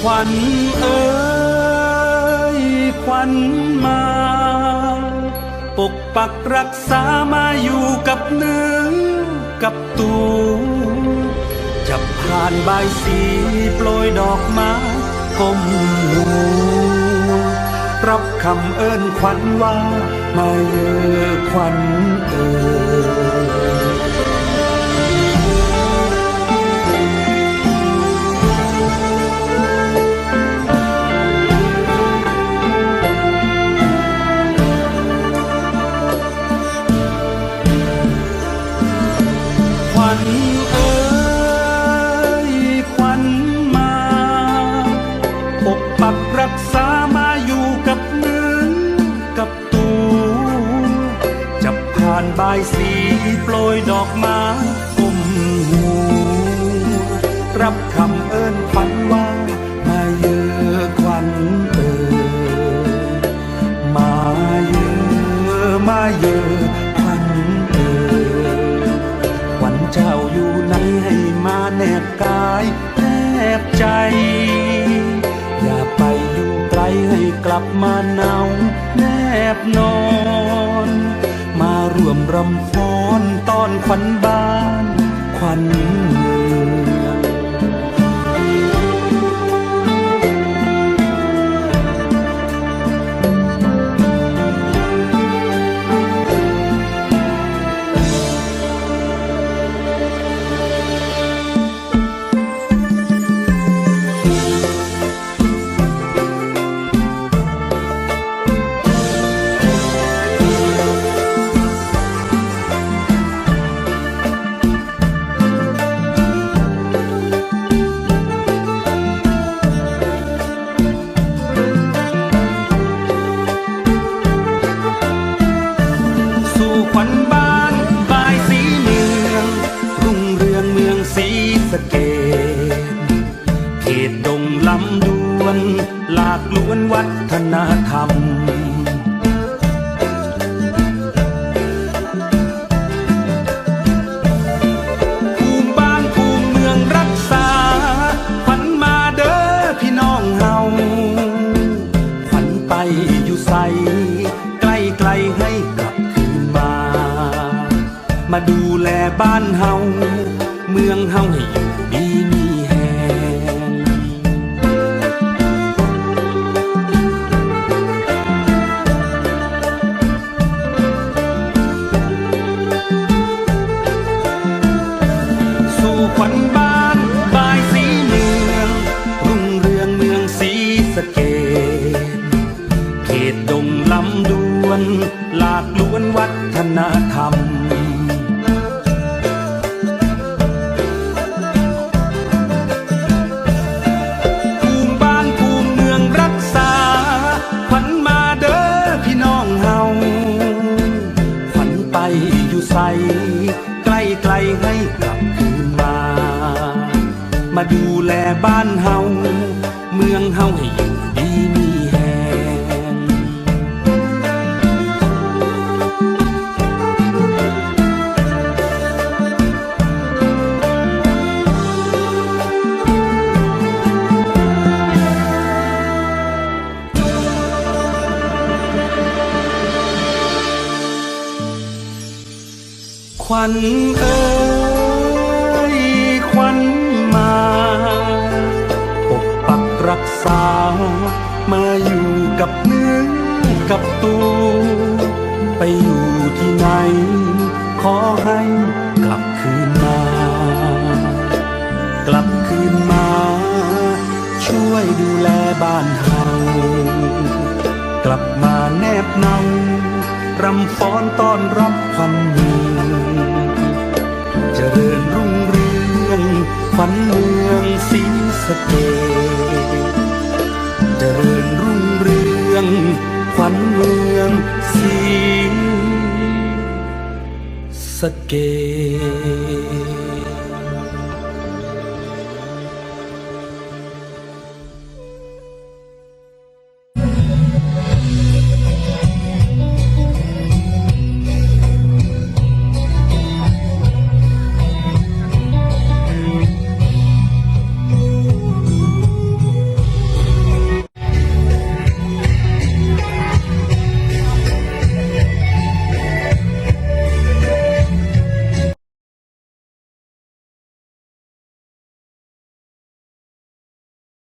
ขวัญเอ้ยขวัญมา ปกปักรักษามาอยู่กับเนื้อกับตัวจับผ่านใบสีโปรยดอกไม้ก้มหัวรับคำเอิ้นขวัญว่า มาเยอขวัญเอ้ย วัญเอ้ยขวัญมาปกปักรักษามาอยู่กับเนื้อกับตัวจับผ่านบายสีโปรยดอกไม้ก้มหัวรับคำเอิ้นขวัญว่ามาเยอขวัญเอ่ยมาเยอมาเยอข ให้มาแนบกายแนบใจ อย่าไปอยู่ไกลให้กลับมาเนาแนบนอน มาร่วมรำฟ้อนตอนขวัญบ้าน ขวัญเมือง ฒนธรรม ภูมิบ้านภูมิเมืองรักษาขวัญมาเด้อพี่น้องเฮาขวัญไปอยู่ใสใกล้ไกลๆให้กลับคืนมา มาดูแลบ้านเฮาเมืองเฮาให้อยู่ ฒนธรรม ภูมิบ้านภูมิเมืองรักษาขวัญมาเด้อพี่น้องเฮาขวัญไปอยู่ใส ใกล้ไกลๆให้กลับคืนมา มาดูแลบ้านเฮาเมืองเฮาให้อยู่ วัญเอ้ยขวัญมาปกปักรักษา มาอยู่กับเนื้อกับตัว ไปอยู่ที่ไหน ขอให้กลับคืนมา กลับคืนมา ช่วยดูแลบ้านเฮากลับมาแนบเนารำฟ้อนต้อนรับควันเมือง ริญรุ่งเรืองขวัญเมืองสีสะเกษเจริญรุ่งเรืองขวัญเมืองสีสะเกษ